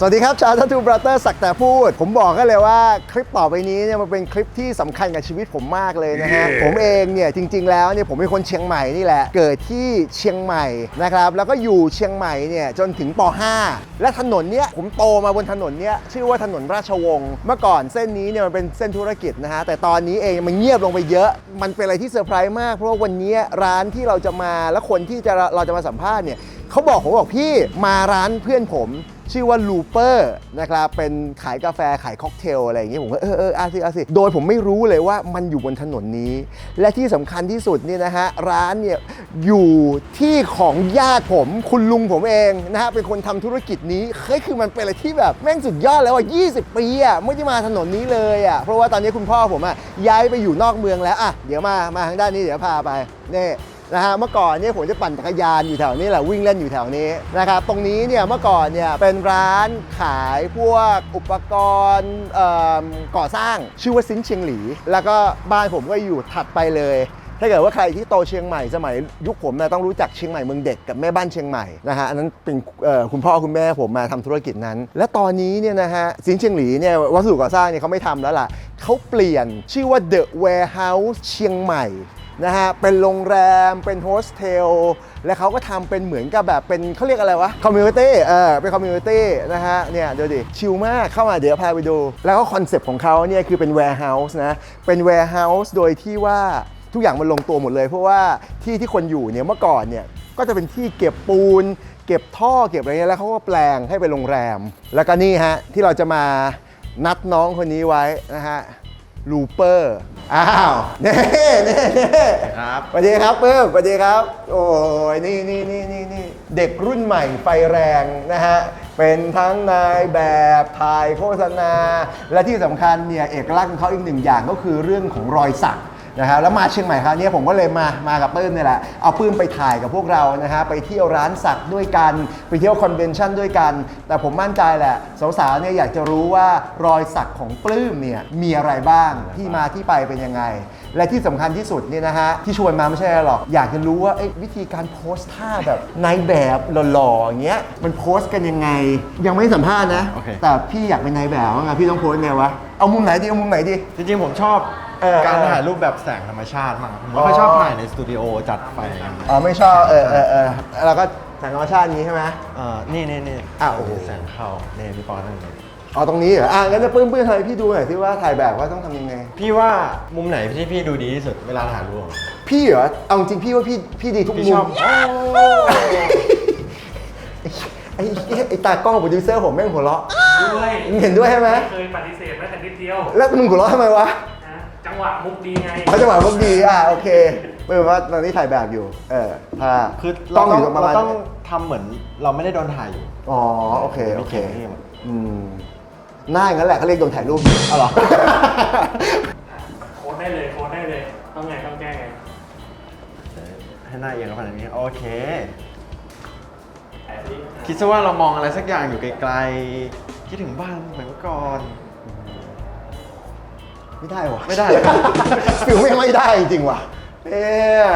สวัสดีครับชาวทัตูบราเตอร์สักแต่พูด ผมบอกกันเลยว่าคลิปต่อไปนี้เนี่ยมันเป็นคลิปที่สำคัญกับชีวิตผมมากเลยนะฮะ ผมเองเนี่ยจริง ๆ แล้วเนี่ยผมเป็นคนเชียงใหม่นี่แหละ เกิดที่เชียงใหม่นะครับแล้วก็อยู่เชียงใหม่เนี่ยจนถึงป .5 และถนนเนี้ยผมโตมาบนถนนเนี้ยชื่อว่าถนนราชวงศ์เมื่อก่อนเส้นนี้เนี่ยมันเป็นเส้นธุรกิจนะฮะแต่ตอนนี้เองมันเงียบลงไปเยอะ มันเป็นอะไรที่เซอร์ไพรส์มากเพราะว่าวันนี้ร้านที่เราจะมาและคนที่จะเราจะมาสัมภาษณ์เนี่ย เขาบอกผมบอกพี่มาร้านเพื่อนผมชื่อว่าลูเปอร์นะครับเป็นขายกาแฟขายค็อกเทลอะไรอย่างเงี้ยผมก็เออเอออาสิอาสิโดยผมไม่รู้เลยว่ามันอยู่บนถนนนี้ และที่สำคัญที่สุดเนี่ยนะฮะร้านเนี่ยอยู่ที่ของญาติผมคุณลุงผมเองนะฮะเป็นคนทำธุรกิจนี้เฮ้ยคือมันเป็นอะไรที่แบบแม่งสุดยอดแล้วอะ20 ปีอะไม่ได้มาถนนนี้เลยอะเพราะว่าตอนนี้คุณพ่อผมอะย้ายไปอยู่นอกเมืองแล้วอะเดี๋ยวมามาทางด้านนี้เดี๋ยวพาไปนี่ นะฮะเมื่อก่อนเนี่ยผมจะปั่นจักรยานอยู่แถวนี้แหละวิ่งเล่นอยู่แถวนี้นะครับตรงนี้เนี่ยเมื่อก่อนเนี่ยเป็นร้านขายพวกอุปกรณ์ก่อสร้างชื่อว่าซินเชียงหลี แล้วก็บ้านผมก็อยู่ถัดไปเลยถ้าเกิดว่าใครที่โตเชียงใหม่สมัยยุคผมนะต้องรู้จักเชียงใหม่เมืองเด็กกับแม่บ้านเชียงใหม่นะฮะอันนั้นเป็นคุณพ่อคุณแม่ผมมาทำธุรกิจนั้น และตอนนี้เนี่ยนะฮะซินเชียงหลีเนี่ยวัสดุก่อสร้างเนี่ยเขาไม่ทำแล้วล่ะเขาเปลี่ยนชื่อว่า The Warehouse เชียงใหม่ นะฮะ เป็นโรงแรม เป็นโฮสเทล และเขาก็ทำเป็นเหมือนกับแบบเป็นเขาเรียกอะไรวะ คอมมูนิตี้ เออ เป็นคอมมูนิตี้นะฮะ เนี่ยเดี๋ยวดิ ชิลมาก เข้ามาเดี๋ยวพาไปดู แล้วก็คอนเซปต์ของเขาเนี่ยคือเป็น warehouse นะ เป็น warehouse โดยที่ว่าทุกอย่างมันลงตัวหมดเลย เพราะว่าที่ที่คนอยู่เนี่ยเมื่อก่อนเนี่ยก็จะเป็นที่เก็บปูน เก็บท่อเก็บอะไรเงี้ยแล้วเขาก็แปลงให้เป็นโรงแรม แล้วก็นี่ฮะที่เราจะมานัดน้องคนนี้ไว้นะฮะ ลูเปอร์อ้าวเน่เน่เน่ครับสวัสดีครับเพิ่มสวัสดีครับ โอ้ยนี่นี่นี่นี่นี่เด็กรุ่นใหม่ไฟแรงนะฮะ เป็นทั้งนายแบบถ่ายโฆษณา และที่สำคัญเนี่ย เอกลักษณ์ของเขาอีกหนึ่งอย่างก็คือเรื่องของรอยสัก นะฮะแล้วมาเชียงใหม่คราวนี้ผมก็เลยมามากับปื้มเนี่ยแหละเอาปื้มไปถ่ายกับพวกเรานะฮะไปเที่ยวร้านสักด้วยกัน ไปเที่ยวคอนเวนชั่นด้วยกัน แต่ผมมั่นใจแหละสาวๆเนี่ยอยากจะรู้ว่ารอยสักของปลื้มเนี่ยมีอะไรบ้างที่มาที่ไปเป็นยังไง และที่สำคัญที่สุดเนี่ยนะฮะที่ชวนมาไม่ใช่อะไรหรอกอยากจะรู้ว่าเอ้ยวิธีการโพสท่าแบบในายแบบหล่อๆอย่างเงี้ยมันโพสกันยังไง ยังไม่สัมภาษณ์นะโอเคแต่พี่อยากเป็นนายแบบว่าไงพี่ต้องโพสไงวะเอามุมไหนดีเอามุมไหนดีจริงๆผมชอบ เออ การเออถ่ายรูปแบบแสงธรรมชาติมากผมอ๋อไม่ค่อยชอบถ่ายในสตูดิโอจัดไฟอย่างเงี้ยอ๋อไม่ชอบเออเออเออแล้วก็แสงธรรมชาตินี้ใช่ไหม เออนี่นี่นี่อะโอ้โห แสงเข้าเนี่ยพี่ปอนั่นเลยอ๋อตรงนี้เหรออะงั้นจะปื้มปื้มทำให้พี่ดูหน่อยที่ว่าถ่ายแบบว่าต้องทำยังไง พี่ว่ามุมไหนที่พี่ดูดีที่สุดเวลาถ่ายรูปพี่เหรอเอาจริงๆพี่ว่าพี่พี่ดีทุกพี่มุชมอบไอ้ไอ้ไอ้ตากล้องโปรดิวเซอร์ผมแม่งหัวเราะด้วยมึงเห็นด้วยใช่ไหมเคยปฏิเสธแม้แต่นิดเดียว แล้วมึงหัวเราะทำไมวะนะ จังหวะมุกดีไงเขาจะหมายว่าดีอะโอเคไม่เป็นว่าตอนนี้ถ่ายแบบอยู่ เออถ้าคือต้เราองอต้องยู่ตรงประเรามาณต้องทำเหมือนเราไม่ได้โดนถ่ายอยู่ อ๋อโอเคโอเคไม่เกี่ยวอืมหน้าอย่างนั้นแหละเขาเรียกโดนถ่ายรูปเอาเหรอโค้ดได้เลยโค้ดได้เลยต้องไงต้องแก้ไงให้หน้าเอียงเข้าไปแบบนี้โอเคถ่ายสิคิดซะว่าเรามองอะไรสักอย่างอยู่ไกลๆคิดถึงบ้านเหมือนเมื่อก่อน ไม่ได้วะไม่ได้แล้วกันฟิลไม่ไม่ได้จริงว่ะเอ๊ะ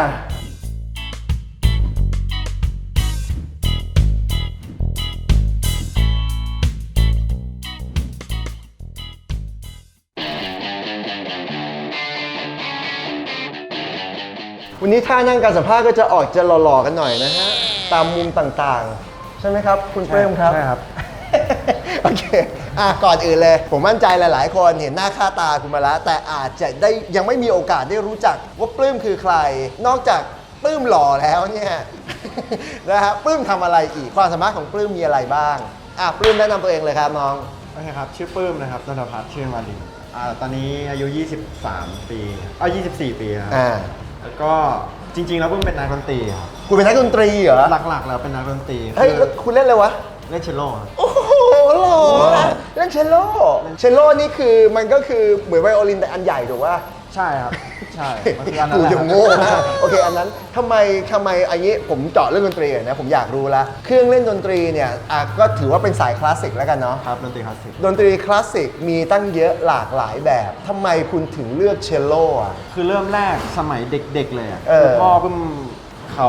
วันนี้ท่านั่งการสัมภาษณ์ก็จะออกจะหล่อๆกันหน่อยนะฮะ ตามมุมต่างๆ ใช่ไหมครับ คุณเปรมครับ ใช่ครับ โอเค อะก่อนอื่นเลย ผมมั่นใจหลาย ๆ คนเห็นหน้าค่าตาคุณมาแล้ว แต่อาจจะได้ยังไม่มีโอกาสได้รู้จักว่าปลื้มคือใคร นอกจากปลื้มหล่อแล้วเนี่ยนะฮะปลื้มทำอะไรอีกความสามารถของปลื้มมีอะไรบ้างอะปลื้มแนะนำตัวเองเลยครับน้อง โอเคครับ ชื่อปื้มนะครับนนทพัฒน์ชื่อมาลินอ่าตอนนี้อายุ 23 ปีอ่า24 ปีครับอ่า แล้วก็จริง ๆ แล้วปื้มเป็นนักดนตรีครับคุณเป็นนักดนตรีเหรอหลักๆแล้วเป็นนักดนตรีเฮ้ยคืแล้วคุณเล่นอะไรวะ เล่นเชลโล่ครับโอ้โหหล่อเล่นเชลโลเชลโลนี่คือมันก็คือเหมือนไวโอลินแต่อันใหญ่ถูกป่ะใช่ครับ ใช่มันคืออันนั้กูนแหละจะโง่มากโอเค อันนั้นทำไมทำไมอันนี้ผมเจาะเรื่องดนตรีหน่อยนะผมอยากรู้ละเครื่องเล่นดนตรีเนี่ยอะก็ถือว่าเป็นสายคลาสสิกแล้วกันเนาะ ครับดนตรีคลาสสิก ดนตรีคลาสสิกมีตั้งเยอะหลากหลายแบบทำไมคุณถึงเลือกเชลโลอะ คือเริ่มแรกสมัยเด็กๆเลยอะเออคือพ่อปื้มเขา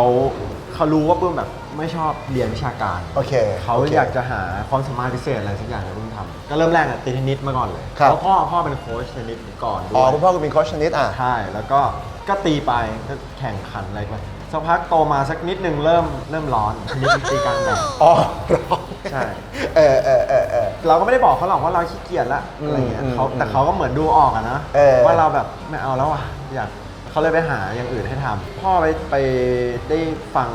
เขารู้ว่าปื้มแบบ ไม่ชอบเรียนวิชาการโอเคเขาโอเคอยากจะหาความสามารถพิเศษอะไรสักอย่างในปื้มทำก็เริ่มแรกอะตีเทนนิสมาก่อนเลยครับ เพราะพ่อพ่อเป็นโค้ชเทนนิสก่อนด้อ๋อวยคุณพ่อคุณเป็นโค้ชชนิดอะ ใช่แล้วก็ก็ตีไปก็แข่งขันอะไรไปสักพักโตมาสักนิดหนึ่งเริ่มเริ่มร้อนชนิดตีกลางแดด อ๋อใช่ เออเออเออเออ เราก็ไม่ได้บอกเขาหรอกว่าเราขี้เกียจละอะไรเงี้ยอืมเขาอืมแต่เขาก็เหมือนดูออกอะนะเออ ว่าเราแบบไม่เอาแล้วอะอยากเขาเลยไปหาอย่างอื่นให้ทำพ่อไปไปได้ฟัง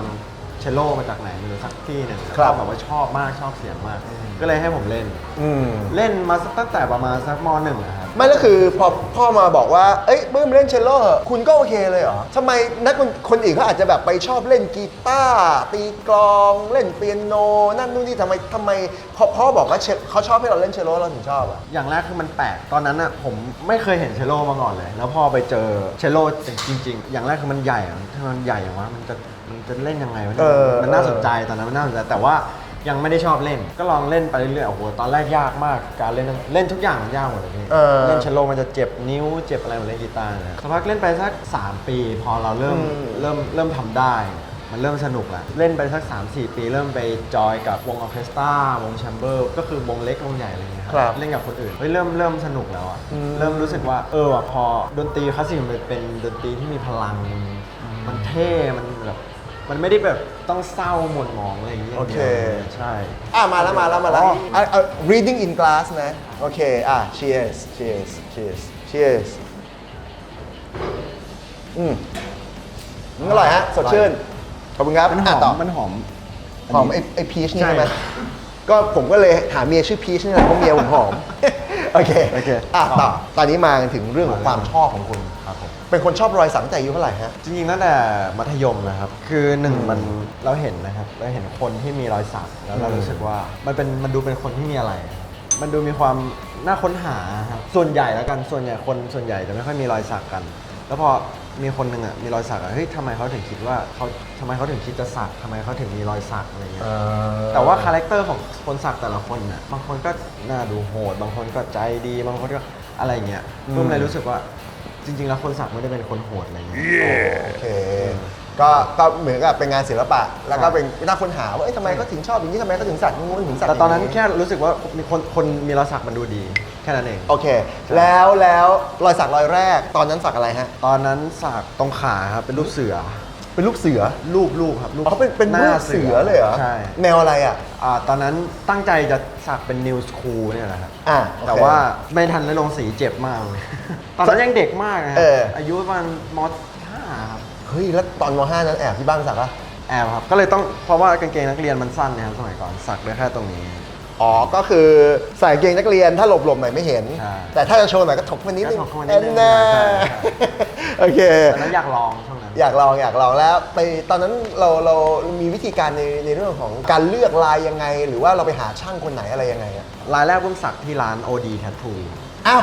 เชลโลมาจากไหนไม่รู้สักที่หนึ่งแล้วก็แบบว่าชอบมากชอบเสียงมาก ก็เลยให้ผมเล่น อืม เล่นมาตั้งแต่ประมาณสักมหนึ่งอะครับ ไม่แล้วคือพอพ่อมาบอกว่า เอ้ยปื้มเล่นเชลโล่เหอะคุณก็โอเคเลยเหรอทำไมนักคนคนอื่นเขาอาจจะแบบไปชอบเล่นกีตาร์ตีกลองเล่นเปียโน นั่นนู่นนี่ทำไมทำไมพอพ่อบอกว่าเชลเขาชอบให้เราเล่นเชลโล่เราถึงชอบอะ อย่างแรกคือมันแปลก ตอนนั้นอะผมไม่เคยเห็นเชลโลมาก่อนเลย แล้วพอไปเจอเชลโลจริงๆ อย่างแรกคือมันใหญ่อะถ้ามันใหญ่อย่างว่ามันจะ มันจะเล่นยังไงวะเอเนี่ยอมันน่าเออสนใจตอนนั้นมันน่าสนใจแต่ว่ายังไม่ได้ชอบเล่น ก็ลองเล่นไปเรื่อยๆโอ้โหตอนแรกยากมากการเล่นเล่นทุกอย่างมันยากหมดเลยพี่เออเล่นเชลโลมันจะเจ็บนิ้วเจ็บอะไรเหมือนเล่นกีตาร์นะสักพักเล่นไปสัก 3 ปี พอเราเริ่มอืม เริ่มเริ่มทำได้ มันเริ่มสนุกแล้วเล่นไปสัก 3-4 ปีเริ่มไปจอยกับวงออร์เคสตราวงแชมเบอร์ก็คือวงเล็กวงใหญ่อะไรอย่างเงี้ยครับ เล่นกับคนอื่นเฮ้ยเริ่มเริ่มสนุกแล้วอะอืม เริ่มรู้สึกว่าเออว่ะพอดนตรีคลาสสิกมันเป็นดนตรีที่มีพลัง มันเท่ มันแบบ มันไม่ได้แบบต้องเศร้าหม่นหมองอะไรอย่างเงี้ยโอเค ใช่ อะมาแล้วมาแล้วมาแล้วอ๋ออะอะ reading in glass นะ โอเค อะ cheers cheers cheers cheers อืมอืมอร่อยฮะ สดชื่น ขอบคุณครับ มันหอะอต่อ มมันหอม หอมไอ้ไอ้พีชนี่ใช่ใช่ไหม ก็ผมก็เลยหาเมียชื่อพีชนี่แหละเพราะเมียผมหอม โอเคโอเคอะต่อตอนนี้มากันถึงเรื่องของความชอบของคุณ ครับผม เป็นคนชอบรอยสักตั้งแต่อายุเท่าไหร่ฮะ จริงๆตั้งแต่มัธยมนะครับ คือหนึ่งอืมมันเราเห็นนะครับเราเห็นคนที่มีรอยสักแล้วเราอืมรู้สึกว่ามันเป็นมันดูเป็นคนที่มีอะไร มันดูมีความน่าค้นหาครับส่วนใหญ่แล้วกันส่วนใหญ่คนส่วนใหญ่จะไม่ค่อยมีรอยสักกัน แล้วพอ มีคนหนึ่งอะมีรอยสักอะเฮ้ยทำไมเขาถึงคิดว่าเขาทำไมเขาถึงคิดจะสักทำไมเขาถึงมีรอยสักอะไรเงี้ยแต่ว่าคาแรคเตอร์ของคนสักแต่ละคนน่ะบางคนก็น่าดูโหด บางคนก็ใจดี บางคนก็อะไรอย่างเงี้ยอืมก็เลยรู้สึกว่าจริง ๆ แล้วคนสักไม่ได้เป็นคนโหดอะไรเงี้ยโอเคก็ก็เหมือนกับเป็นงานศิลปะ แล้วก็เป็นน่าค้นหาว่าเอ๊ะทำไมเขาถึงชอบอย่างนี้ทำไมเขาถึงสักอย่างนู้นถึงสักแต่ตอนนั้นย่างแค่รู้สึกว่ามีคนคนมีรอยสักมันดูดีแค่นั้นเอง โอเค แล้วแล้วรอยสักรอยแรก ตอนนั้นสักอะไรฮะ ตอนนั้นสักตรงขาครับเป็นรูปเสือ เป็นรูปเสือรูปรูปครับรูปอ๋อเป็นเป็นหรูน้าปเสือเลยเหรอใช่แนวอะไรอะ อ่าตอนนั้นตั้งใจจะสักเป็นนิวสคูลเนี่ยแหละครับอะโอเคแต่ว่าไม่ทันได้ลงสีเจ็บมากเลย ตอนนั้นยังเด็กมากนะครัเอออายุประมาณมห้าครับเฮ้ย แล้วตอนม .5 นั้นแอบที่บ้านสักอะแอบครับก็เลยต้องเพราะว่ากางเกงนักเรียนมันสั้นนะครับสมัยก่อนสักได้แค่ตรงนี้ อ๋อ ก็คือใส่กางเกงนักเรียนถ้าหลบหลบๆหน่อยไม่เห็น ใช่แต่ถ้าจะโชว์หน่อยก็ถกมานิดนึงก็ถกเข้ามานิดนึงแน่ใช่ โอเค ตอนนั้นอยากลองช่วงนั้น อยากลองอยากลองแล้วไปตอนนั้นเราเรามีวิธีการในในเรื่องของการเลือกลายยังไง หรือว่าเราไปหาช่างคนไหนอะไรยังไงอะรายแรกผมสักที่ร้าน OD Tattoo อ้าว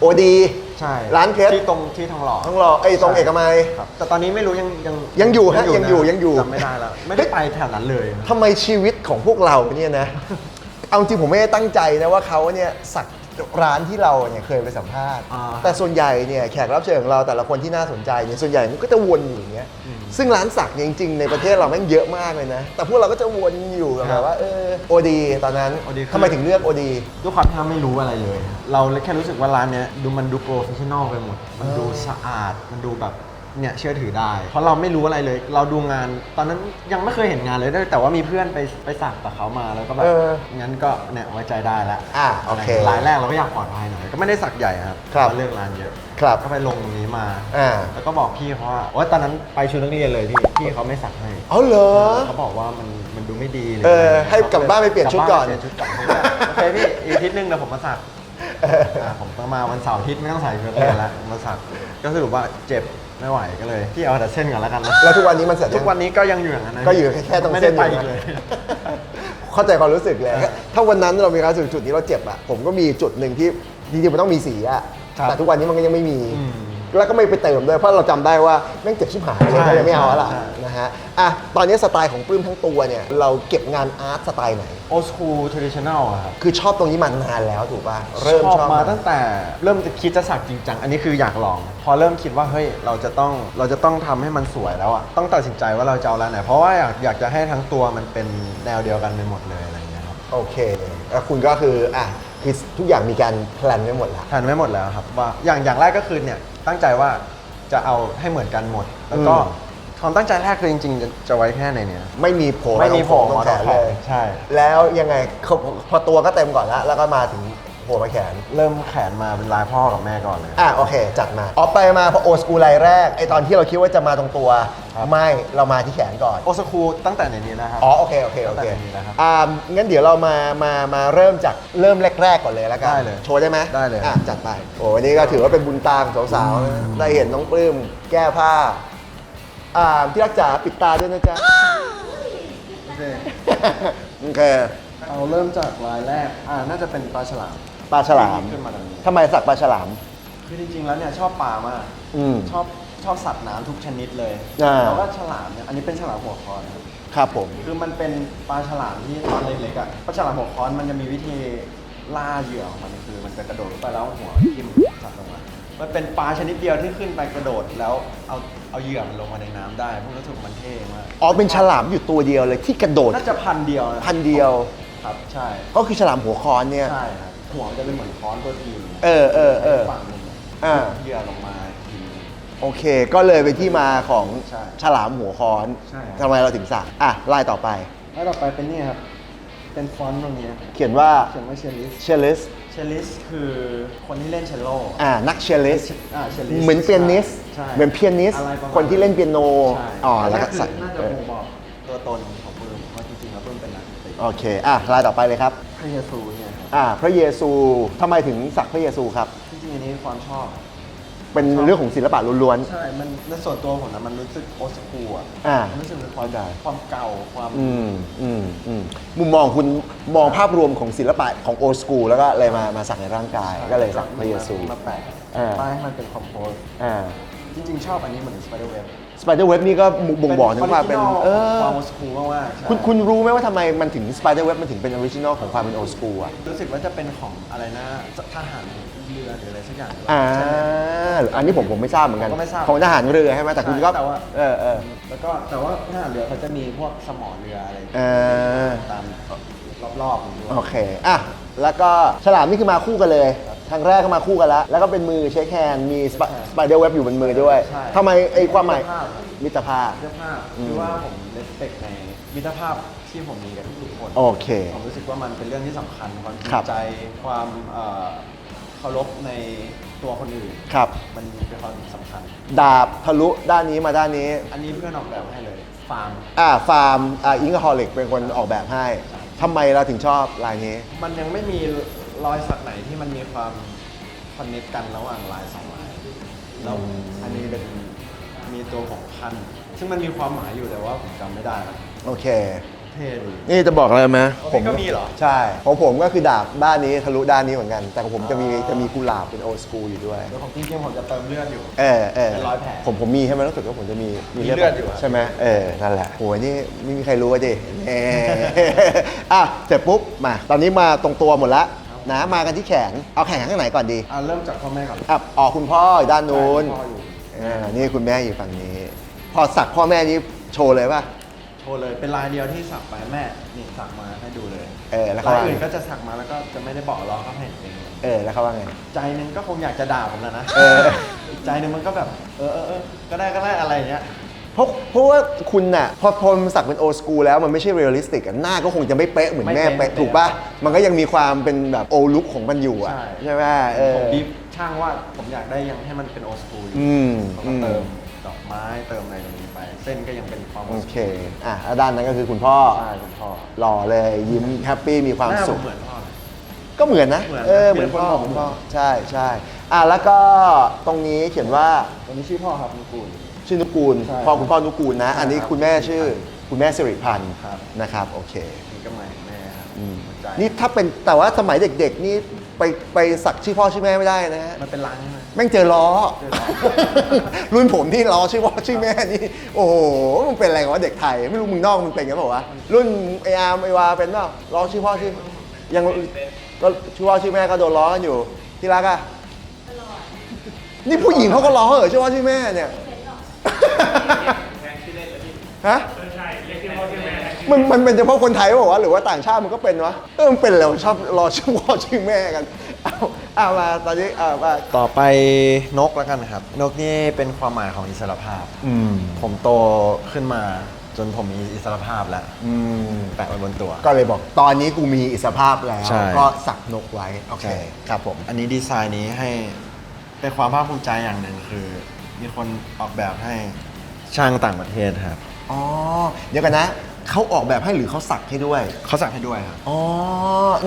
โอดี ใช่ร้านเพชร ที่ตรงที่ทองหล่อต้องรอไอ้ตรงเอกมัย ครับแต่ตอนนี้ไม่รู้ยังยังยังอยู่ฮะยังอยู่นะยังอยู่ จำไม่ได้แล้ว ไม่ได้ไปแถวนั้นเลย ทำไมชีวิตของพวกเราเนี่ยนะ เอาจริงผมไม่ได้ตั้งใจนะว่าเขาเนี่ยสักร้านที่เราเนี่ยเคยไปสัมภาษณ์ อ่าแต่ส่วนใหญ่เนี่ยแขกรับเชิญของเราแต่ละคนที่น่าสนใจเนี่ยส่วนใหญ่มันก็จะวนอยู่อย่างเงี้ยอืมซึ่งร้านสักเนี่ยจริงๆในประเทศเราแม่งเยอะมากเลยนะ แต่พวกเราก็จะวนอยู่กับคแบรับบว่าเออโอดีตอนนั้น OD คือ ทำไมถึงเลือกโอดี ด้วยความที่เราไม่รู้อะไรเลย เราแค่รู้สึกว่าร้านเนี้ยดูมันดูโปรเฟชชั่นอลไปหมด มันดูเออสะอาด มันดูแบบ เนี่ยเชื่อถือได้ เพราะเราไม่รู้อะไรเลย เราดูงาน ตอนนั้นยังไม่เคยเห็นงานเลยแต่ว่ามีเพื่อนไปไปสักกับเขามาแล้วก็แบบเอองั้นก็เนี่ยไว้ใจได้แล้วอะโอเครายแรกเราก็อยากปลอดภัยหน่อยก็ไม่ได้สักใหญ่ครับครับก็เลือกร้านเยอะครับก็ไปลงตรงนี้มาอ่า แล้วก็บอกพี่เขาว่าโอ้ยตอนนั้นไปชุดนักเรียนเลยพี่พี่เขาไม่สักให้เอาเหรอ เขาบอกว่ามันมันดูไม่ดีลยเออให้กลับบ้านไปเปลี่ยนชุดก่อนลับบ้าไปเปลี่ยนชุดก่อนโอเคพี่อีกอาทิตย์หนึงเดี๋ยวผมมาสัก อ่าผมก็มาวันเสาร์อาทิตย์ไม่ต้องใส่ชุดนักเรียนแล้วมาสักก็สรุปว่าเจ็บ ไม่ไหวก็เลยพี่เอาแต่เส้นก่อนแล้วกันนะแล้วทุกวันนี้มันเสร็จทุยักงวันนี้ก็ยังอยู่อย่างนั้นนะก็อยู่แค่แค่ตรงไม่เส้ได้นไปอยู่อีกเลยเข้าใจความรู้สึกเลย ถ้าวันนั้นเรามีความรู้สึกจุดนี้เราเจ็บอะผมก็มีจุดหนึ่งที่จริงๆมันต้องมีสีอะครับแต่ทุกวันนี้มันก็ยังไม่มี อืมแล้วก็ไม่ไปเติมด้วยเพราะเราจำได้ว่าแม่งเจ็บชิบหายเลยใช่ก็เลยไม่เอาแล้วล่ะใช่นะ ฮะอะตอนนี้สไตล์ของปลื้มทั้งตัวเนี่ยเราเก็บงานอาร์ตสไตล์ไหน โอสคูลทรดิชันแนลอะครับคือชอบตรงนี้มานานแล้วถูกป่ะเริ่มชอบชอบมาตั้งแต่เริ่มจะคิดจะสักจริงจังอันนี้คืออยากลอง พอเริ่มคิดว่าเฮ้ยเราจะต้องเราจะต้องทำให้มันสวยแล้วอะต้องตัดสินใจว่าเราจะเอาแล้วไหนเพราะว่าอยากอยากจะให้ทั้งตัวมันเป็นแนวเดียวกันไปหมดเลยอะไรอย่างเงี้ยครับโอเคแล้วคุณก็คืออะคือทุกอย่างมีการแพลนไว้หมดแล้วแผนไว้หมดแล้วครับว่าอย่างอย่างแรกก็คือเนี่ยตั้งใจว่าจะเอาให้เหมือนกันหมด แล้วก็อืม ความตั้งใจแรกคือจริงๆจะจะไว้แค่ในเนี้ยไม่มีโผล่ไม่มีโผล่ตรงแขนมาตรงแขนเลย ใช่ แล้วยังไงเขาพอตัวก็เต็มก่อนแล้วแล้วก็มาถึงโผล่มาแขน เริ่มแขนมาเป็นลายพ่อกับแม่ก่อนเลย อะโอเค จัดมาออกไปมาพอโอสกูไลน์แรกไอตอนที่เราคิดว่าจะมาตรงตัวครับไม่เรามาที่แขนก่อน โอสคูตั้งแต่ในนี้นะครับ อ๋อโอเคโอเคโอเคตั้งแต่นี้นะครับอ่างั้นเดี๋ยวเรามามามาเริ่มจากเริ่มแรกๆก่อนเลยแล้วกันได้เลยโชว์ได้ไหมได้เลย อะจัดไปโอ้วันนี้ก็ถือว่าเป็นบุญตาของสาวๆนะได้เห็นน้องปลื้มแก้ผ้า อ่าที่รักจ๋าปิดตาด้วยนะจ๊ะ โอเค โอเคเอาเริ่มจากลายแรก อ่า น่าจะเป็นปลาฉลามปลาฉลามขึ้นมาตรงนี้ทำไมสักปลาฉลาม คือจริง ๆ แล้วเนี่ยชอบปลามาก อืม ชอบชอบสัตว์น้ำทุกชนิดเลยอ่า แล้วก็ฉลามเนี่ย อันนี้เป็นฉลามหัวคอนครับ ครับผม คือมันเป็นปลาฉลามที่ตอนเล็กๆอะปลาฉลามหัวคอนมันจะมีวิธีล่าเหยื่อของมันคือมันจะกระโดดลงไปแล้วเอาหัวทิ่มสัตว์ลงมา มันเป็นปลาชนิดเดียวที่ขึ้นไปกระโดดแล้วเอาเอาเหยื่อมันลงมาในน้ำได้ผมรู้สึกมันเท่มากอ๋อเป็นฉลามอยู่ตัวเดียวเลยที่กระโดด น่าจะพันเดียวะพันเดียว ครับใช่ก็คือฉลามหัวคอนเนี่ย ใช่ครับหัวมันจะเป็นเหมือนค้อนตัวทีมเออเออเออฝั่งหนึงอ่า เหยื่อลงมาทีนึงโอเค ก็เลยเป็นที่มาของใช่ฉลามหัวคอนใช่ครับทำไมเราถึงสักอะไล่ต่อไป แล้วต่อไปเป็นเนี่ยครับ เป็นฟอนต์ตรงนี้ครับเขียนว่าเขียนว่าเชลิส เชลิส เชลิสคือคนที่เล่นเชลโล อ่านักเชลิสอ่าเชลิสเหมือนเปียนิสใช่เหมือนเปียนิสอะไรประมาณ คนที่เล่นเปียโนใช่อ๋อแล้วก็นนี้ใส่คือน่าจะเออบ่งบอกตัวตนของปื้มว่าจริงๆแล้วปื้มเป็นนักดนตรีโอเคอะไล่ต่อไปเลยครับ พระเยซูเนี่ยครับ อ่าพระเยซูทำไมถึงสักพระเยซูครับ จริงๆอันนี้ความชอบ เป็นชอบเรื่องของศิลปะล้วนใช่ มันในส่วนตัวผมนะมันรู้สึกโอสคูอะอ่ามันรู้สึกเป็นความเข้าใจความเก่าความๆอืมอืมอืมมุมมองคุณมองภาพรวมของศิลปะของโอสกูแล้วก็เลยมามาสักในร่างกายก็เลยสักพระเยซู มาแปะอ่า ป้ายให้มันเป็นคอมโพสอ่า จริงๆ ชอบอันนี้เหมือนสไปเดอร์เว็บ สไปเดอร์เว็บนี่ก็บ่งบอกถึงความเป็นเออความโอสคูมากๆใช่คุณคุณรู้ไหมว่าทำไมมันถึงสไปเดอร์เว็บมันถึงเป็นออริจินอลของความเป็นโอสกูอะรู้สึกว่าจะเป็นของอะไรนะทหารเรือหรืออะไรสักอย่างอ่าอันนี้ผมผมไม่ทราบเหมือนกันผมก็ไม่ทราบ ของทหารเรือใช่ไหมแต่คุณก็แต่ว่าเออเออแล้วก็แต่ว่าทหารเรือเขาจะมีพวกสมอเรืออะไรเออตามรอบๆอยู่ด้วย โอเคอะแล้วก็ฉลามนี่คือมาคู่กันเลย ทางแรกก็มาคู่กันแล้ว แล้วก็เป็นมือเช็คแฮนด์มีสไปเดอร์เว็บอยู่บนมือด้วยใช่ทำไมไอ้ความหมายมิตรภาพ มิตรภาพ มิตรภาพคือว่าผมเลสเปกในมิตรภาพที่ผมมีกับทุกๆคนโอเคผมรู้สึกว่ามันเป็นเรื่องที่สำคัญความจริครังบใจความเอ่อเคารพในตัวคนอื่นครับ มันเป็นความสำคัญ ดาบทะลุด้านนี้มาด้านนี้ อันนี้เพื่อนออกแบบให้เลยฟาร์ม อ่าฟาร์มอ่าอิงค์ฮอลิกเป็นคนออกแบบให้ทำไมเราถึงชอบลายนี้ มันยังไม่มี รอยสักไหนที่มันมีความคอนเนคกันระหว่างลายสองลายแล้วอืมอันนี้เป็นมีตัวของพันซึ่งมันมีความหมายอยู่แต่ว่าผมจำไม่ได้แล้วโอเค เท่ดี นี่จะบอกอะไรไหมโอเคก็มีเหรอ ใช่ของผมก็คือดาบด้านนี้ทะลุด้านนี้เหมือนกัน แต่ของผมจะมีจะมีกุหลาบเป็นโอสกูอยู่ด้วยเดี๋ยวของจริงๆผมจะเติมเลือดอยู่ เออเออเป็นร้อยแผลผมผมมีใช่ไหมรู้สึกว่าผมจะมีมีเลือดอยู่อะใช่ไหมเออนั่นแหละโหยนี่ไม่มีใครรู้อะดิเอออะเสร็จปุ๊บมา ตอนนี้มาตรงตัวหมดละ นะมากันที่แขนเอาแขนข้างไหนก่อนดีอะเริ่มจากพ่อแม่ก่อนอะออกคุณพ่ออยู่ด้านนู้นใช่พ่ออยู่อ่านี่คุณแม่อยู่ฝั่งนี้ พอสักพ่อแม่นี้โชว์เลยป่ะ โชว์เลยเป็นลายเดียวที่สักไปแม่นี่สักมาให้ดูเลยเออแล้วเขาลายว่าไงอื่นก็จะสักมาแล้วก็จะไม่ได้บอกล้อเขาให้เห็นเองเออแล้วเขาว่าไง ใจหนึงก็คงอยากจะด่าผมแล้วนะเอออีกใจหนึงมันก็แบบ เออเออเออก็ได้ก็ได้อะไรอย่างเงี้ย เพราะเพราะว่าคุณน่ะพอพอมันสักเป็นโอสกูแล้วมันไม่ใช่เรียลลิสติกอะหน้าก็คงจะไม่เป๊ะเหมือนไม่แม่เป๊ะเป๊ะไม่เป๊ะถูกป่ะมันก็ยังมีความเป็นแบบโอลุกของมันอยู่อะใช่ ใช่ไหมเออ ผมบีบช่างว่าผมอยากได้ยังให้มันเป็นโอสคูลอยู่อืมผมอืก็ม เติมดอกไม้เติมอะไรตรงนี้ไป เส้นก็ยังเป็นความโอเคอะแล้วด้านนั้นก็คือคุณพ่อใช่คุณพ่อหล่อเลยยิ้มแฮปปี้มีความหน้าผสุมข เหมือนพ่อเลย ก็เหมือนนะ เหมือนเออนะเหมือนพ่อเขียนคุณพ่อพ่อ ใช่ใช่อะแล้วก็ตรงนี้เขียนว่าตัวนี้ชื่อพ่อครับนุกูล ชื่อนุกูลใช่พ่อคุณพ่อนุกูลนะ อันนี้ใช่ครับคุณแม่ชื่อคุณแม่สิริพันธ์ครับ นะครับ โอเคนี่ก็หมายถึงแม่ครับอืมใจนี่ถ้าเป็นแต่ว่าสมัยเด็กๆ นี่ไปไปสักชื่อพ่อชื่อแม่ไม่ได้นะฮะมันเป็นลายใช่ไหมแม่งเจอล้อ รุ่นผมที่ล้อชื่อพ่อชื่อแม่นี่ โอ้โหมึงเป็นอะไรวะเด็กไทย ไม่รู้มึงนอกมึงเป็นกันเปล่าวะรุ่นไออาร์มไอวาเป็นเปล่าล้อชื่อพ่อชื่อยังก็ชื่อพ่อชื่อแม่ก็โดนล้อกันอยู่ที่รักอะนี่ผู้หญิงเขาก็ล้อเหรอชื่อพ่อชื่อแม่เนี่ย ฮะเออใช่เรียกชื่อพ่อชื่อแม่แทนชื่อมันมันเป็นเฉพาะคนไทยเปล่าวะหรือว่าต่างชาติมันก็เป็นวะเออมันเป็นแล้วชอบรอชื่อพ่อชื่อแม่กันเอาเอามาตอนนี้เอามา ต่อไปนกแล้วกันครับ นกนี่เป็นความหมายของอิสรภาพ อืม ผมโตขึ้นมาจนผมมีอิสรภาพแล้วอืม แปะไว้บนตัว ก็เลยบอกตอนนี้กูมีอิสรภาพแล้ว ใช่ ก็สักนกไว้ โอเค ใช่ครับผม อันนี้ดีไซน์นี้ให้เป็นความภาคภูมิใจอย่างหนึ่งคือ มีคนออกแบบให้ ช่างต่างประเทศครับ อ๋อ เดี๋ยวกันนะ เขาออกแบบให้หรือเขาสักให้ด้วย เขาสั่งให้ด้วยครับ อ๋อ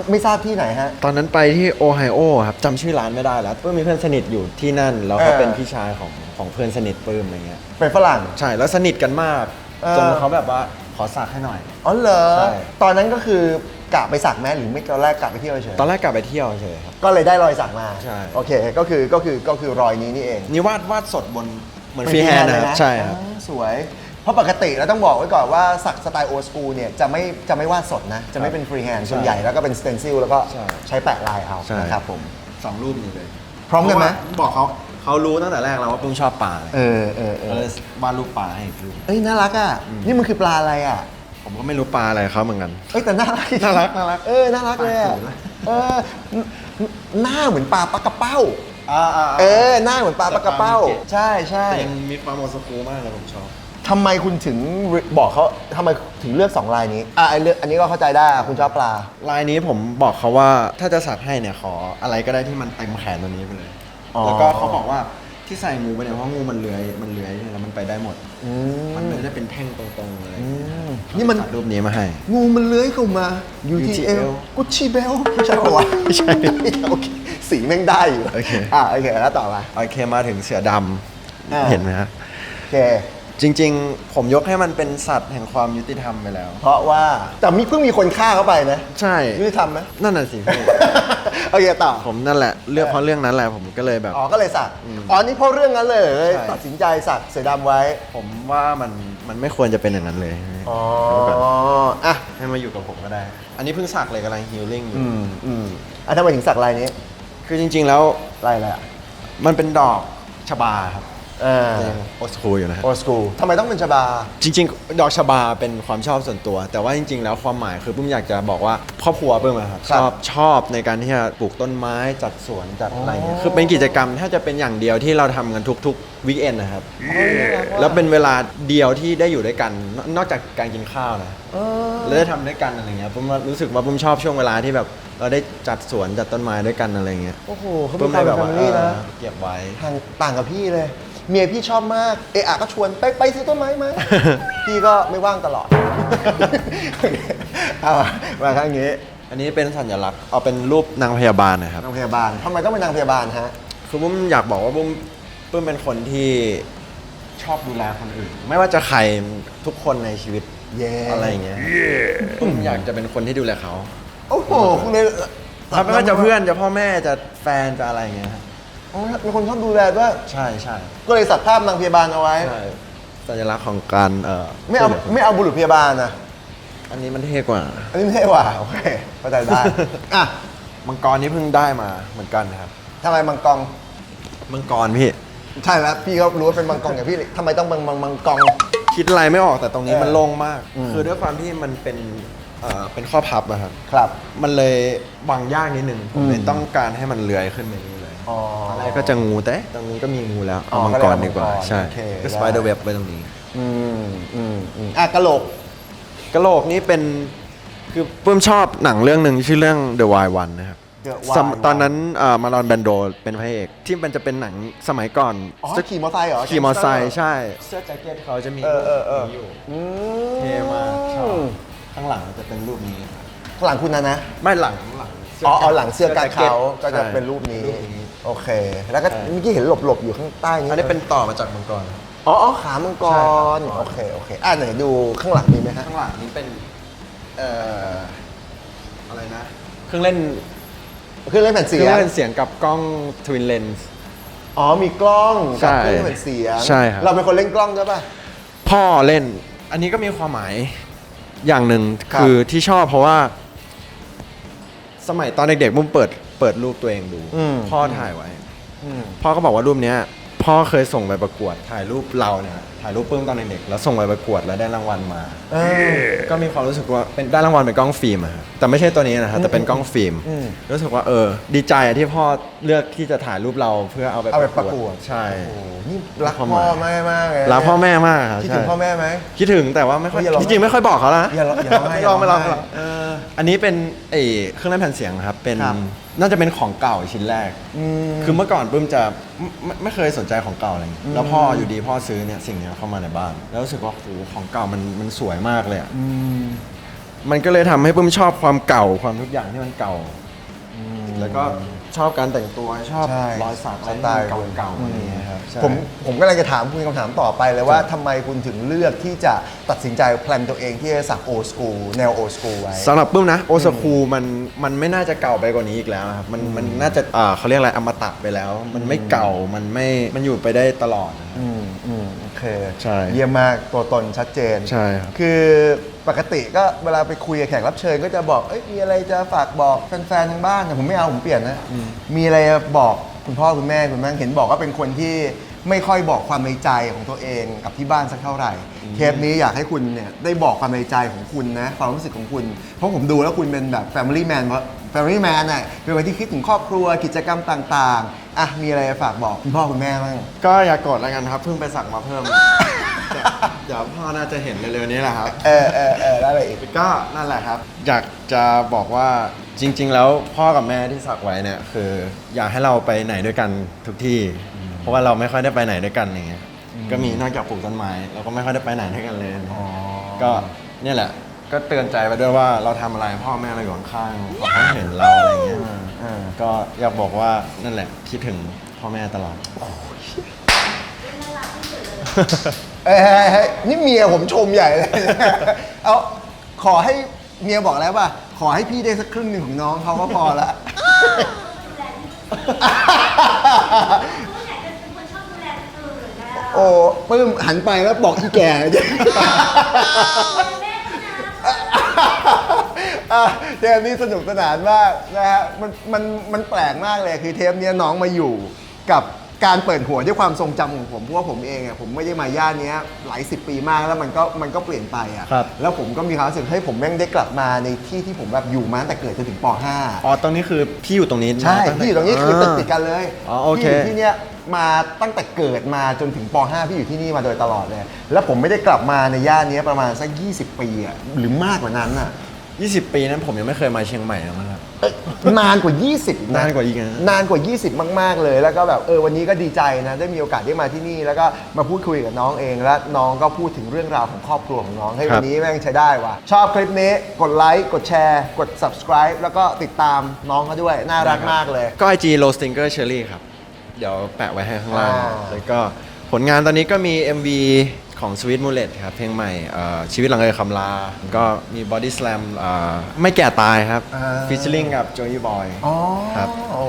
ไม่ทราบที่ไหนฮะ ตอนนั้นไปที่โอไฮโอครับจำชื่อร้านไม่ได้แล้วปื้มมีเพื่อนสนิทอยู่ที่นั่น แล้วเขาเออ เป็นพี่ชายของของเพื่อนสนิทปื้มอะไรเงี้ย เป็นฝรั่ง ใช่ แล้วสนิทกันมาก เออ จนเขาแบบว่าขอสักให้หน่อย อ๋อเหรอ ใช่ ตอนนั้นก็คือ กะไปสักแม้หรือไม่ตอนแรกกะไปเที่ยวเฉยตอนแรกกลับไปเที่ยวเฉยครับ ก็เลยได้รอยสักมาใช่ โอเคก็คือก็คือก็คือรอยนี้นี่เอง นี่วาดวาดสดบนเหมือนฟรีแฮนด์นะครับใช่ครับ อ๋อสวย เพราะปกติแล้วต้องบอกไว้ก่อนว่าสักสไตล์โอสกูเนี่ยจะไม่จะไม่วาดสดนะ จะไม่เป็นฟรีแฮนด์ส่วนใหญ่แล้วก็เป็นสเตนซิลแล้วก็ใช่ใช้แปะลายเอาใช่ นะครับผม สองรูปนี้เลยพร้อมกันไหม เพราะว่าบอกเขาเขารู้ตั้งแต่แรกแล้วว่าปุ้มชอบปลาเออเออเอก็อเลยวาดรูปปลาให้อีกรูปเอ้ยน่ารักอะนี่มันคือปลาอะไรอะ ผมก็ไม่รู้ปลาอะไรเขาเหมือนกัน เอ้ยแต่น่ารักน่ารักน่ารัก เออน่ารักเลยอะปากสวยนะเออหน้าเหมือนปลาปลากระเป้า อ่าอ่าเออหน้าเหมือนปลาปลากระเป้าแต่ปลามีเกล็ดใช่ใช่ยังมีความโมสกูมากเลยผมชอบ ทำไมคุณถึงบอกเขาทำไมถึงเลือกสองลายนี้อะไอเลือกอันนี้ก็เข้าใจได้อะคุณชอบปลา ลายนี้ผมบอกเขาว่าถ้าจะสักให้เนี่ยขออะไรก็ได้ที่มันเต็มแขนตัวนี้ไปเลย อ๋อ แล้วก็เขาบอกว่า ที่ใส่งูไปเนี่ยเพราะงูมันเลื้อยมันเลื้อยแล้วมันไปได้หมด อืมันมไม่ได้เป็นแท่งตรงๆเลยอืมนี่มันตัดรูปนี้มาให้ งูมันเลื้อยเข้ามา UTL UTL กุชชี่เบลไม่ใช่ปะวะไม่ใช่ โอเค สีแม่งได้อยู่โอเค อะโอเค แล้วต่อมา โอเคมาถึงเสือดอ่าำเห็นไหมครับโอเค จริง ๆ ผมยกให้มันเป็นสัตว์แห่งความยุติธรรมไปแล้ว เพราะว่าแต่มีเพิ่งมีคนฆ่าเข้าไปนะใช่ ยุติธรรมไหม นั่นน่ะสิพี่ โอเคต่อผมนั่นแหละเลือกเพราะเรื่องนั้นแหละผมก็เลยแบบ อ๋อก็เลยสักอืมอ๋อนี่เพราะเรื่องนั้นเลยเลย ใช่ ตัดสินใจสักเสือดำไว้ ผมว่ามันมันไม่ควรจะเป็นอย่างนั้นเลยอ๋อแล้วก็อะให้มาอยู่กับผมก็ได้ อันนี้เพิ่งสักเลยกำลังฮีลลิ่งอยู่อืมอืมอะทำไมถึงสักลายนี้คือจริง ๆ แล้วลายอะไรอะมันเป็นดอกชบาครับ อ่ายังโอสคูอยู่นะฮะ โอสกูทำไมต้องเป็นชบา จริงๆ ดอกชบาเป็นความชอบส่วนตัว แต่ว่าจริง ๆ แล้วความหมายคือปุ้มอยากจะบอกว่าครอบครัวเพิ่มอะครับครัชบอบชอบในการที่จะปลูกต้นไม้จัดสวนจัดอะไรเงี้ยอ๋อคือเป็นกิจกรรมถ้าจะเป็นอย่างเดียวที่เราทำกันทุกๆวีคเอนนะครับ แล้วเป็นเวลาเดียวที่ได้อยู่ด้วยกันนนอกจากการกินข้าวนะเออแล้วได้ทำด้วยกันอะไรเงี้ยผมรู้สึกว่าผมชอบช่วงเวลาที่แบบเราได้จัดสวนจัดต้นไม้ด้วยกันอะไรเงี้ยโอ้โหเขาผเป็มนเลยแบแบบบว่าว่านี่นะเออเก็บไว้ทางต่างกับพี่เลย เมียพี่ชอบมาก เอะอะก็ชวนไปไปซื้อต้นไม้ไหม พี่ก็ไม่ว่างตลอด เอามาข้างนี้อันนี้เป็นสัญลักษณ์เอาเป็นรูปนางพยาบาลนะครับนางพยาบาลทำไมต้องเป็นนางพยาบาลฮะ คือผมอยากบอกว่าผมเพิ่มเป็นคนที่ชอบดูแลคนอื่น ไม่ว่าจะใครทุกคนในชีวิตเย้ อะไรอย่างเงี้ยผมอยากจะเป็นคนที่ดูแลเขาโอ้โหคุณเลยถ้าไม่ว่าจะเพื่อนจะพ่อแม่จะแฟนจะอะไรอย่างเงี้ยครับ อ๋อมีคนชอบดูแลด้วย ใช่ใช่ก็เลยสักภาพนางพยาบาลเอาไว้ ใช่สัญลักษณ์ของการเอ่อไม่เอาช่วยหลืคนไม่เอาบุรุษพยาบาลนะ อันนี้มันเท่กว่า อันนี้ไม่ใช่ว่ะโอเคเข้าใจได้ อะมังกรนี่เพิ่งได้มาเหมือนกันครับ ทำไมมังกรมังกรพี่ ใช่แล้วพี่ก็รู้ว่าเป็นมังกรอย่างพี่เลยทำไมต้องมังมังมังกร คิดอะไรไม่ออกแต่ตรงนี้เออมันโล่งมาก อืม คือด้วยความที่มันเป็นเอ่อเป็นข้อพับอะครับ ครับ มันเลยวางยากนิดนึง ผมเลยอืม ต้องการให้มันเลื้อยขึ้นไปนี้เลย อ๋อตอนแรกก็จะงูแต่ตรงนี้ก็มีงูแล้วอ๋เอาอมังกรดีกว่าก็เลยเอามังกรใช่โอเคก็ได้สไปเดอร์เว็บไว้ตรงนี้ อืมอืมอืมอะกะโหลกกระโหลกนี่เป็นคือเพิ่มชอบหนังเรื่องหนึ่งชื่อเรื่อง The Wild One นะครับ The ส Wild มตอนนั้นมารอนแบนโดเป็นพระเอกที่มันจะเป็นหนังสมัยก่อนอ๋อขี่มอเตอร์ไซค์เหรอขี่มอเตอร์ไซค์ใช่เสื้อแจ็คเก็ตเขาจะมีเออเออเอออยู่ อืมเท่มากชอบ ข้างหลังจะเป็นรูปนี้ครับข้างหลังคุณนะนะ ไม่หลังหลังสื้อ๋อเอาหลังเสื้อกันแจ็คเขาตก็จะใช่เป็นรูปนี้รูปนี้ โอเค แล้วก็ใช่เมื่อกี้เห็นหลบหลบๆอยู่ข้างใต้นี้อันนี้เป็นต่อมาจากมังกร อ๋ออ๋อขามังกใช่ครรับ โอเคโอเคอะไหนดูข้างหลังมีไหมฮะ ข้างหลังนี้เป็น เอ่อ อะไรนะ เครื่องเล่นเครื่องเล่นแผ่นเคเสีรื่องยงเล่นเสียงกับกล้องทวินเลนส์ อ๋อมีกล้องใช่กับเครื่องเป็นเสียงใช่ครับ เราเป็นคนเล่นกล้องใช่ป่ะ พ่อเล่น อันนี้ก็มีความหมายอย่างหนึ่งครับ คือที่ชอบเพราะว่า สมัยตอนเด็กๆมุ้มเปิด เปิดรูปตัวเองดู อืม พ่อถ่ายไว้อืมพ่อก็บอกว่ารูปเนี้ย พ่อเคยส่งไปประกวด ถ่ายรูปเราเนี่ยถ่ายรูปปื้มตอนเด็กๆแล้วส่งไปประกวดแล้วได้รางวัลมา เออ ก็มีความรู้สึกว่าเป็นได้รางวัลเป็นกล้องฟิล์มอะครับแต่ไม่ใช่ตัวนี้นะครับแต่เป็นกล้องฟิล์มอืมรู้สึกว่าเออ ดีใจอะที่พ่อเลือกที่จะถ่ายรูปเราเพื่อเอาไปเอาไปประกวด ใช่ โอ้โหนี่รักความหพ่อมายแม่มากเลยรักพ่อแม่มากครับคิดถึงใช่พ่อแม่ไหม คิดถึงแต่ว่าไม่ค่อยเฮ้ยอย่าร้องจริงๆไม่ค่อยบอกเขาแล้วนะอย่าร้องอย่าร้องไห้ไม่ร้องไม่ร้องอย่าร้องไห้ไม่ร้องเอออันนี้เป็นไอ้เครื่องเล่นแผ่นเสียงครับเป็นครับน่าจะเป็นของเก่าชิ้นแรกอืมคือเมื่อก่อนปื้มจะไม่ไม่ไม่เคยสนใจของเก่าอะไรอย่างงี้แล้วพ่ออยู่ดีพ่อซื้อเนี่ยสิ่งเนี้ยเข้ามาในบ้าน แล้วรู้สึกว่าโหของเก่ามันมันสวยมากเลยอะอืมมันก็เลยทำให้ปื้มชอบความเก่าความทุกอย่างที่มันเก่า แล้วก็ ชอบการแต่งตัวชอบใช่รอยสักอะไรสที่ไตมันล์เก่าๆอะไรอย่างเงี้ยครับใช่ ผมผมก็เลยจะถามคุณคำถามต่อไปเลยว่าทำไมคุณถึงเลือกที่จะตัดสินใจแพลนตัวเองที่จะสักโอสกูแนวโอสกูไว้ สำหรับปื้มนะโอซาคูมันมันไม่น่าจะเก่าไปกว่านี้อีกแล้วครับมันมันน่าจะอ่าเขาเรียกอะไรอมตะไปแล้ว มันไม่เก่ามันไม่มันอยู่ไปได้ตลอดนะครับ อืมอืมโอ เคใช่เยี่ยมมากตัวตนชัดเจนใช่ครับคือปกติก็เวลาไปคุยกับแขกรับเชิญก็จะบอกเอ้ยมีอะไรจะฝากบอกแฟนๆทางบ้านแต่ผมไม่เอาผมเปลี่ยนนะ มีอะไรจะบอกคุณพ่อคุณแม่คุณแม่เห็นบอกว่าเป็นคนที่ ไม่ค่อยบอกความในใจของตัวเองกับที่บ้านสักเท่าไหร่ เทปนี้อยากให้คุณเนี่ยได้บอกความในใจของคุณนะความรู้สึกของคุณ เพราะผมดูแล้วคุณเป็นแบบ Family Man เพราะ Family Man น่ะเป็นคนที่คิดถึงครอบครัวกิจกรรมต่างๆอะมีอะไรจะฝากบอกคุณพ่อคุณแม่บ้างก็อย่ากดแล้วกันครับเพิ่งไปสักมาเพิ่ม เดี๋ยวพ่อน่าจะเห็นเร็วๆนี้แหละครับ เออเออเออแล้วอะไรอีกก็นั่นแหละครับ อยากจะบอกว่าจริง ๆ แล้วพ่อกับแม่ที่สักไว้เนี่ยคือ อยากให้เราไปไหนด้วยกันทุกที่เพ ราะว่าเราไม่ค่อยได้ไปไหนด้วยกันอย่างเงี้ยก็มีนอกจากปลูกต้นไม้เราก็ไม่ค่อยได้ไปไหนด้วยกันเลยก็เนี่ยแหละ ก็เตือนใจไปด้วยว่าเราทำอะไรพ่อแม่เราอยู่ข้างๆเขาเห็นเราอะไรเงี้ยเออก็อยากบอกว่านั่นแหละคิดถึงพ่อแม่ตลอดเอ้ยเฮ้ยเฮ้ยนี่เมียผมชมใหญ่เลย เอาขอให้เมียบอกแล้วป่ะขอให้พี่ได้สักครึ่งหนึ่งของน้องเขาก็พอละ โอ้ปลื้มหันไปแล้วบอกอีแก่ อะเทปนี้สนุกสนานมากนะฮะมันมันมันแปลกมากเลยคือเทปเนี้ยน้องมาอยู่กับ การเปิดหัวด้วยความทรงจำของผมเพราะว่าผมเองอะผมไม่ได้มาย่านเนี้ยหลายสิบปีมากแล้วมันก็มันก็เปลี่ยนไปอะครับ แล้วผมก็มีความรู้สึกให้ยผมแม่งได้กลับมาในที่ที่ผมแบบอยู่มาตั้งแต่เกิดจนถึงป .5 อ๋อตรงนี้คือพี่อยู่ตรงนี้ใช่ตั้แต่พี่อยู่ตรงนี้คือตึกติดกันเลย อ๋อโอเค พี่อยู่ที่เนี้ยมาตั้งแต่เกิดมาจนถึงป .5 พี่อยู่ที่นี่มาโดยตลอดเลย แล้วผมไม่ได้กลับมาในย่านเนี้ยประมาณสัก 20 ปีอะหรือมากกว่านั้นอะ 20 ปีนั้นผมยังไม่เคยมาเชียงใหม่เลยนะครับ เอ้ยนานกว่า 20นานกว่าอีกนะ นานกว่า 20 มาก ๆ เลย แล้วก็แบบเออวันนี้ก็ดีใจนะ ได้มีโอกาสได้มาที่นี่ แล้วก็มาพูดคุยกับน้องเอง แล้วน้องก็พูดถึงเรื่องราวของครอบครัวของน้องให้ครัวับนนี้แม่งใช้ได้ว่ะ ชอบคลิปนี้ กดไลค์ กดแชร์ กด subscribe แล้วก็ติดตามน้องเขาด้วย น่ารักมากเลย ก็ IG Low Stinger Cherry ครับ เดี๋ยวแปะไว้ให้ข้างล่าง อ่า แล้วก็ผลงานตอนนี้ก็มี MV ของ Sweet Mullet ครับ เพลงใหม่เอ่อชีวิตหลังเอยคำลา ก็มี Body Slam เอ่อไม่แก่ตายครับอ่า featuring กับ Joey Boy อ๋อครับ โอ้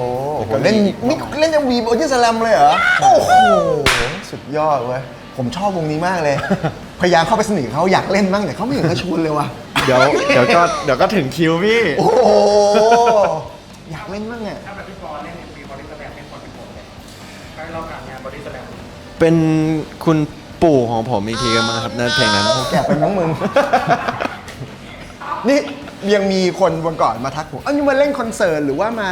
โหแล้วก็มีเล่นอีกนี่เล่นยังวีบโอจิสแลมเลยเหรอ โอ้โห สุดยอดเว้ย ผมชอบวงนี้มากเลย พยายามเข้าไปสนิทกับเขาอยากเล่นบ้างแต่เขาไม่เห็นเขาชวนเลยว่ะ เดี๋ยวเดี๋ยวก็เดี๋ยวก็ถึงคิวพี่ โอ้โห อยากเล่นบ้างอะถ้าแบบพี่ปอเล่นเนี่ยมีบอดี้สแลมเป็นคนเป็นคนเลยใครเราการงานบอดี้สแลมเป็นคุณ ปู่ของผมอีกทีกันมาครับนั่นเพลงนั้น แกเป็นน้องมึง นี่ยังมีคนวันก่อนมาทักผมเอ้านี่มาเล่นคอนเสิร์ตหรือว่ามา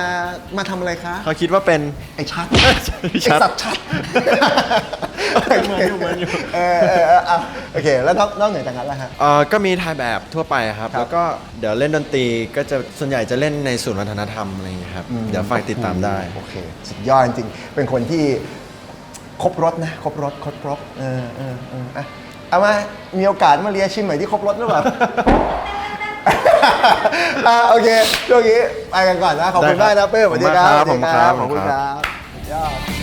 มาทำอะไรคะ เขาคิดว่าเป็น ไอ้ชัด ไอ้ชัดสัตว์ชัดเหมือนอยู่เหมือนอยู่ เออเออเอออะโอเค แล้วนอกนอกเหนือจากนั้นล่ะฮะ เอ่อก็มีถ่ายแบบทั่วไปครับ ครับแล้วก็เดี๋ยวเล่นดนตรีก็จะส่วนใหญ่จะเล่นในศูนย์วัฒนธรรมอะไรอย่างเงี้ยครับ เดี๋ยวฝากติดตามได้ โอเค สุดยอดจริงๆเป็นคนที่ ครบรถนะครบรถครบรถเออเออเอออะเอามามีโอกาสมาเรียนชิมหน่อยที่ครบรถหรือเปล่า อะโอเคช่วงนี้ไปกันก่อนนะ ขอบคุณได้มากครับนะเป้สวัสดีครับขอบคุณครับขอบคุณขอบคุณคครัรับบสุดยอด